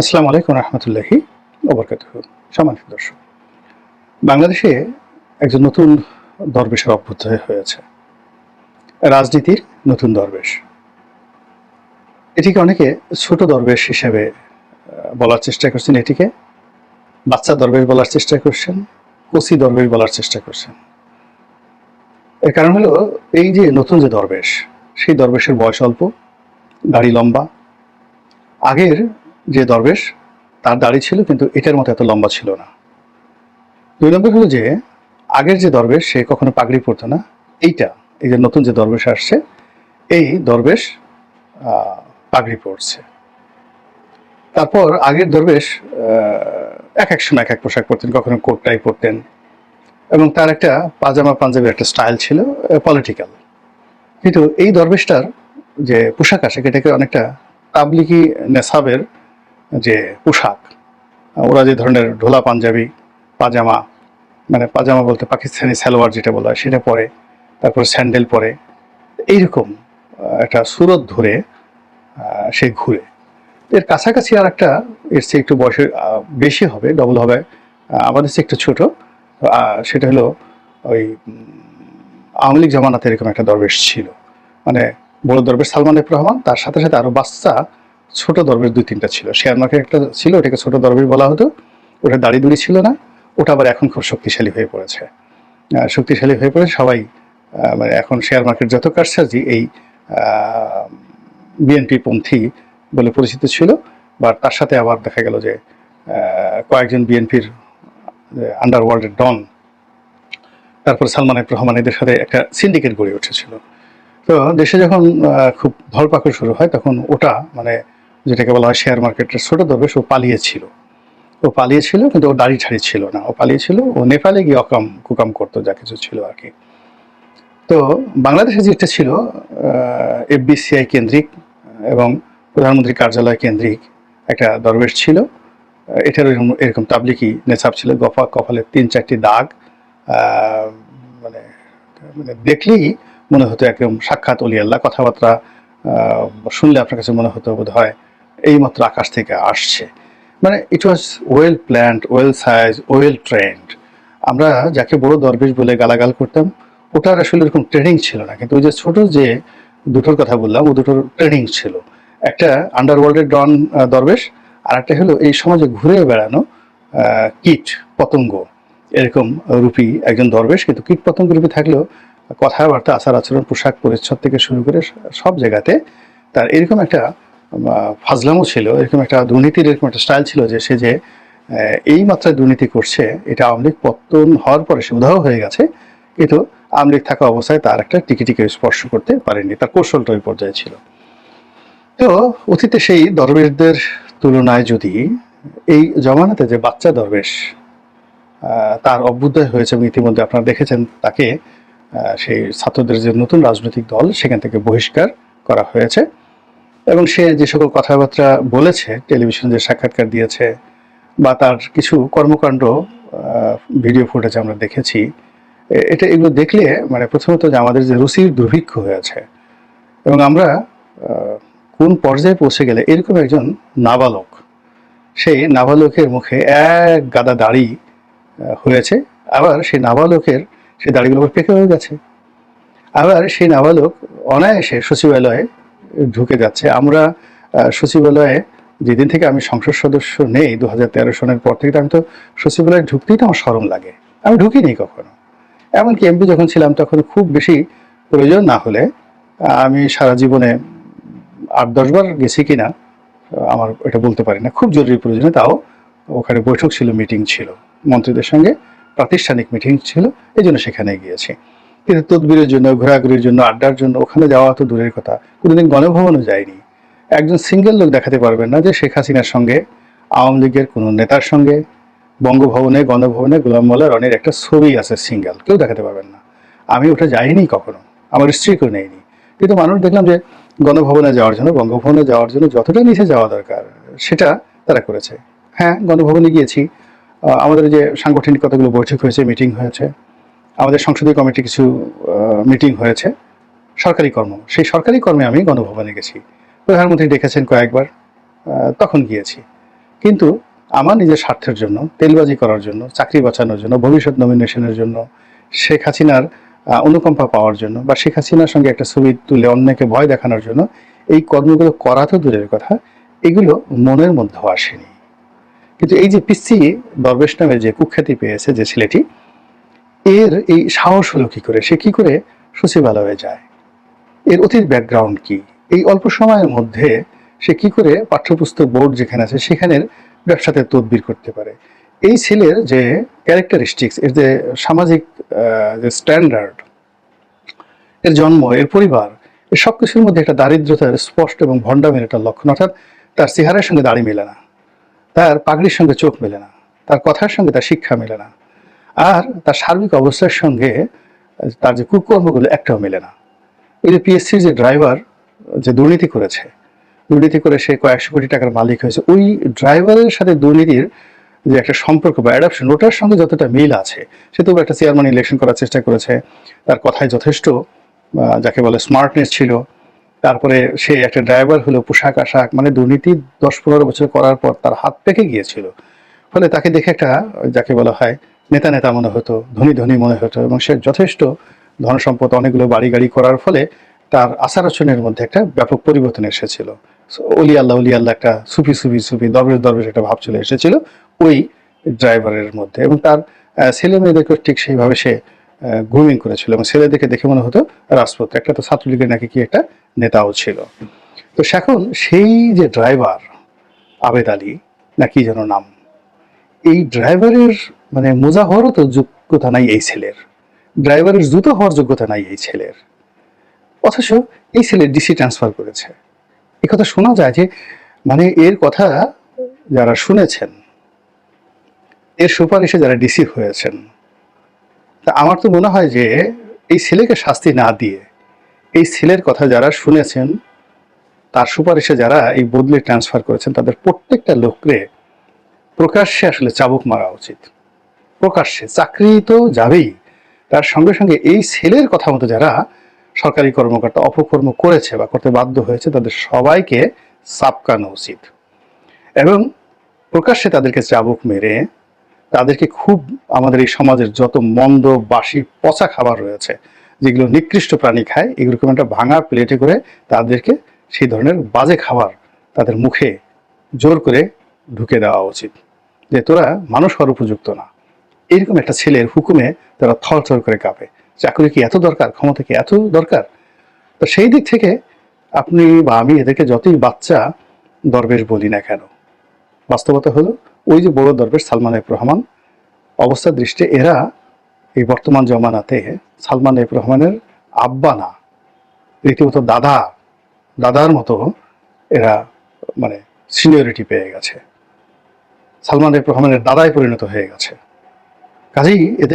আসসালামু আলাইকুম রহমতুল্লাহি ওবরকাত সম্মানিত দর্শক, বাংলাদেশে একজন নতুন দরবেশের অভ্যুদয় হয়েছে। রাজনীতির নতুন দরবেশ। এটিকে অনেকে ছোট দরবেশ হিসেবে বলার চেষ্টা করছেন। এটিকে বাচ্চা দরবেশ বলার চেষ্টা করছেন কচি দরবেশ বলার চেষ্টা করছেন। এর কারণ হলো, এই যে নতুন যে দরবেশ, সেই দরবেশের বয়স অল্প দাড়ি লম্বা। আগের যে দরবেশ, তার দাড়ি ছিল কিন্তু এটার মতো এত লম্বা ছিল না। দুই নম্বর হলো যে, আগের যে দরবেশ, সে কখনো পাগড়ি পরতো না। এইটা, এই যে নতুন যে দরবেশ আসছে, এই দরবেশ পাগড়ি পরছে। তারপর আগের দরবেশ এক এক সময় এক এক পোশাক পরতেন, কখনো কোট টাই পরতেন। এবং তার একটা পাজামা, পাঞ্জাবির একটা স্টাইল ছিল পলিটিক্যাল কিন্তু এই দরবেশটার যে পোশাক আসে, এটাকে অনেকটা তাবলিকি নেসাবের যে পোশাক ওরা যে ধরনের ঢোলা পাঞ্জাবি পাজামা মানে পাজামা বলতে পাকিস্তানি সালোয়ার যেটা বলা হয় সেটা পরে তারপর স্যান্ডেল পরে এইরকম একটা সুরত ধরে সে ঘুরে। এর কাছাকাছি আর একটা এর চেয়ে একটু বয়সের আহ, বেশি হবে ডবল হবে আমাদের চেয়ে একটু ছোট সেটা হলো ওই আওয়ামী লীগ জামানাতে এরকম একটা দরবেশ ছিল। মানে বড় দরবেশ সালমান রহমান তার সাথে সাথে আরও বাচ্চা ছোট দরবেশ দুই তিনটা ছিল। শেয়ার মার্কেট একটা ছিল, ওটাকে ছোট দরবেশ বলা হতো। ওটা দাড়ি দুড়ি ছিল না। ওটা আবার এখন খুব শক্তিশালী হয়ে পড়েছে। শক্তিশালী হয়ে পড়ে সবাই মানে এখন শেয়ার মার্কেট যত কারসাজি, এই বিএনপি পন্থী বলে পরিচিত ছিল। বা তার সাথে আবার দেখা গেল যে কয়েকজন বিএনপির আন্ডারওয়ার্ল্ডের ডন তারপর সালমান রহমান এদের সাথে একটা সিন্ডিকেট গড়ে উঠেছিল। তো দেশে যখন খুব ধরপাকড় শুরু হয়, তখন ওটা মানে যেটাকে বলা হয় শেয়ার মার্কেটের ছোট দরবেশ ও পালিয়েছিল। ও পালিয়েছিল, কিন্তু ও দাড়ি ঠাড়ি ছিল না। ও পালিয়েছিল, ও নেপালে গিয়ে অকাম, কুকাম করতো, যা কিছু ছিল আর কি। তো বাংলাদেশে যেটা ছিল এফবিসিআই কেন্দ্রিক এবং প্রধানমন্ত্রী কার্যালয় কেন্দ্রিক একটা দরবেশ ছিল। এটার এরকম তাবলিকি নেশাব ছিল। গফা কপালের তিন চারটি দাগ মানে মানে দেখলেই মনে হতো একদম সাক্ষাৎ অলি আল্লাহ। কথাবার্তা শুনলে আপনার কাছে মনে হতো বোধ হয় এইমাত্র আকাশ থেকে আসছে। মানে it was well planned well size well trained আমরা যাকে বড় দরবেশ বলে গালাগাল করতাম, ওটার আসলে এরকম ট্রেনিং ছিল না। কিন্তু ওই যে ছোট যে দুটোর কথা বললাম, ও দুটোর ট্রেনিং ছিল। একটা আন্ডারওয়ার্ল্ডের ডন দরবেশ আর একটা হলো এই সমাজে ঘুরে বেড়ানো কীট পতঙ্গ। এরকম রূপী একজন দরবেশ, কিন্তু কীট পতঙ্গ রূপী থাকলেও কথাবার্তা আচার আচরণ পোশাক পরিচ্ছদ থেকে শুরু করে সব জায়গাতে তার এরকম একটা ফাজলামও ছিল, এরকম একটা দুর্নীতির এরকম একটা স্টাইল ছিল যে সে যে এই মাত্রায় দুর্নীতি করছে, এটা আওয়ামী লীগ পতন হওয়ার পরে সে উদাহ হয়ে গেছে, কিন্তু আওয়ামী লীগ থাকা অবস্থায় তার একটা টিকিটিকে স্পর্শ করতে পারেনি, তার কৌশলটা ওই পর্যায়ে ছিল। তো অতীতে সেই দরবেশদের তুলনায় যদি এই জমানাতে যে বাচ্চা দরবেশ তার অভ্যুদয় হয়েছে এবং ইতিমধ্যে আপনারা দেখেছেন তাকে সেই ছাত্রদের যে নতুন রাজনৈতিক দল, সেখান থেকে বহিষ্কার করা হয়েছে। এবং সে যে সকল কথাবার্তা বলেছে, টেলিভিশনে যে সাক্ষাৎকার দিয়েছে বা তার কিছু কর্মকাণ্ড ভিডিও ফুটেজ আমরা দেখেছি এটা এগুলো দেখলে মানে প্রথমত যে আমাদের যে রুচির দুর্ভিক্ষ হয়েছে এবং আমরা কোন পর্যায়ে পৌঁছে গেলে এরকম একজন নাবালক, সেই নাবালকের মুখে এক গাদা দাড়ি হয়েছে, আবার সেই নাবালকের, সেই দাড়িগুলো পেকে হয়ে গেছে, আবার সেই নাবালক অনায়াসে সচিবালয়ে ঢুকে যাচ্ছে। আমরা সচিবালয়ে যেদিন থেকে আমি সংসদ সদস্য নেই দু হাজার তেরো সনের পর থেকে আমি তো সচিবালয়ে ঢুকতেই তো আমার সরম লাগে। আমি ঢুকিনি কখনো। এমনকি এমপি যখন ছিলাম তখন খুব বেশি প্রয়োজন না হলে আমি সারা জীবনে আট দশবার গেছি কিনা, আমার এটা বলতে পারি না। খুব জরুরি প্রয়োজনে তাও ওখানে বৈঠক ছিল, মিটিং ছিল। মন্ত্রীদের সঙ্গে প্রাতিষ্ঠানিক মিটিং ছিল, এই জন্য সেখানে গিয়েছি। কিন্তু তদবিরের জন্য, ঘোরাঘুরির জন্য, আড্ডার জন্য ওখানে যাওয়া তো দূরের কথা। কোনোদিন গণভবনও যায়নি। একজন সিঙ্গেল লোক দেখাতে পারবেন না যে শেখ হাসিনার সঙ্গে, আওয়ামী লীগের কোনো নেতার সঙ্গে, বঙ্গভবনে, গণভবনে গোলাম মোল্লা রনির একটা ছবি আছে সিঙ্গেল কেউ দেখাতে পারবেন না। আমি ওটা যাইনি কখনো, আমার স্ত্রীকেও নেয়নি। কিন্তু মানুষ দেখলাম যে গণভবনে যাওয়ার জন্য, বঙ্গভবনে যাওয়ার জন্য যতটা নিচে যাওয়া দরকার, সেটা তারা করেছে। হ্যাঁ গণভবনে গিয়েছি। আমাদের যে সাংগঠনিক কতগুলো বৈঠক হয়েছে, মিটিং হয়েছে আমাদের সংসদীয় কমিটি কিছু মিটিং হয়েছে, সরকারি কর্ম। সেই সরকারি কর্মে আমি গণভবনে গেছি। প্রধানমন্ত্রী দেখেছেন কয়েকবার তখন গিয়েছি। কিন্তু আমার নিজের স্বার্থের জন্য, তেলবাজি করার জন্য, চাকরি বাঁচানোর জন্য, ভবিষ্যৎ নমিনেশনের জন্য, শেখ হাসিনার অনুকম্পা পাওয়ার জন্য বা শেখ হাসিনার সঙ্গে একটা ছবি তুলে অন্যকে ভয় দেখানোর জন্য এই কর্মগুলো করা তো দূরের কথা, এগুলো মনের মধ্যেও আসেনি। কিন্তু এই যে পিসি দরবেশ নামে যে কুখ্যাতি পেয়েছে যে ছেলেটি এর এই সাহস হলো কি করে? সে কি করে? সচিবালয়ে যায়। এর অতীত ব্যাকগ্রাউন্ড কি? এই অল্প সময়ের মধ্যে সে কি করে পাঠ্যপুস্তক বোর্ড যেখানে আছে, সেখানের ব্যবসাতে তদবির করতে পারে। এই ছেলের যে ক্যারেক্টারিস্টিক্স এর যে সামাজিক যে স্ট্যান্ডার্ড এর জন্ম, এর পরিবার এর সব কিছুর মধ্যে একটা দারিদ্রতার স্পষ্ট এবং ভণ্ডামের একটা লক্ষণ, অর্থাৎ তার চেহারার সঙ্গে দাড়ি মেলে না। তার পাগড়ির সঙ্গে চোখ মেলে না। তার কথার সঙ্গে তার শিক্ষা মেলে না। আর তার সার্বিক অবস্থার সঙ্গে তার যে কুকর্মগুলো একটাও মেলে না। ওই যে পিএসসির যে ড্রাইভার যে দুর্নীতি করেছে, দুর্নীতি করে সে কয়েকশো কোটি টাকার মালিক হয়েছে, ওই ড্রাইভারের সাথে দুর্নীতির যে একটা সম্পর্ক বা অ্যাডাপশন ওটার সঙ্গে যতটা মিল আছে, সে তবু একটা চেয়ারম্যান ইলেকশন করার চেষ্টা করেছে। তার কথায় যথেষ্ট যাকে বলে স্মার্টনেস ছিল। তারপরে সে একটা ড্রাইভার হলো, পোশাক আশাক মানে দুর্নীতি দশ পনেরো বছর করার পর তার হাত পেকে গিয়েছিল। ফলে তাকে দেখে একটা, যাকে বলা হয় নেতা নেতা মনে হতো, ধনী ধনী মনে হতো এবং সে যথেষ্ট ধন সম্পদ অনেকগুলো বাড়ি গাড়ি করার ফলে তার আচার আচরণের মধ্যে একটা ব্যাপক পরিবর্তন এসেছিল। অলি আল্লাহ অলি আল্লাহ একটা সুফি সুফি সুফি, দরবেশ দরবেশ একটা ভাব চলে এসেছিল ওই ড্রাইভারের মধ্যে এবং তার ছেলে মেয়েদেরকে ঠিক সেইভাবে সে গ্রুমিং করেছিল এবং ছেলেদেরকে দেখে মনে হতো রাজপথ, একটা তো ছাত্রলীগের নাকি কি একটা নেতাও ছিল। তো এখন সেই যে ড্রাইভার আবেদ আলী, না কি যেন নাম? এই ড্রাইভারের মানে মোজা হওয়ারও তো যোগ্যতা নাই এই ছেলের। ড্রাইভারের জুতো হওয়ার যোগ্যতা নাই এই ছেলের। অথচ এই ছেলে ডিসি ট্রান্সফার করেছে। এই কথা শোনা যায় যে মানে এর কথা যারা শুনেছেন, এর সুপারিশে যারা ডিসি হয়েছেন, তা আমার তো মনে হয় যে এই ছেলেকে শাস্তি না দিয়ে এই ছেলের কথা যারা শুনেছেন, তার সুপারিশে যারা এই বদলে ট্রান্সফার করেছেন, তাদের প্রত্যেকটা লোকরে প্রকাশ্যে আসলে চাবুক মারা উচিত। প্রকাশ্যে, চাকরি তো যাবেই। তার সঙ্গে সঙ্গে এই ছেলের কথা মতো যারা সরকারি কর্মকর্তা অপকর্ম করেছে বা করতে বাধ্য হয়েছে, তাদের সবাইকে সাপকানো উচিত। এবং প্রকাশ্যে তাদেরকে চাবুক মেরে তাদেরকে খুব আমাদের এই সমাজের যত মন্দ, বাসি, পচা খাবার রয়েছে, যেগুলো নিকৃষ্ট প্রাণী খায় এগুলো কোনো একটা ভাঙা প্লেটে করে তাদেরকে সেই ধরনের বাজে খাবার তাদের মুখে জোর করে ঢুকে দেওয়া উচিত। যে তোরা মানুষ হওয়ার উপযুক্ত না। এরকম একটা ছেলের হুকুমে তারা থরথর করে কাঁপে। চাকরি কি এত দরকার? ক্ষমতা কি এত দরকার? তো সেই দিক থেকে আপনি বা আমি এদেরকে যতই বাচ্চা দরবেশ বলি না কেন, বাস্তবতা হলো ওই যে বড় দরবেশ সালমান এফ রহমান অবস্থার দৃষ্টি এরা এই বর্তমান জমানাতে সালমান এফ রহমানের আব্বা না। রীতিমতো দাদা, দাদার মতো এরা মানে সিনিয়রিটি পেয়ে গেছে। সালমান রহমানের দাদায় পরিণত হয়ে গেছে। কাজেই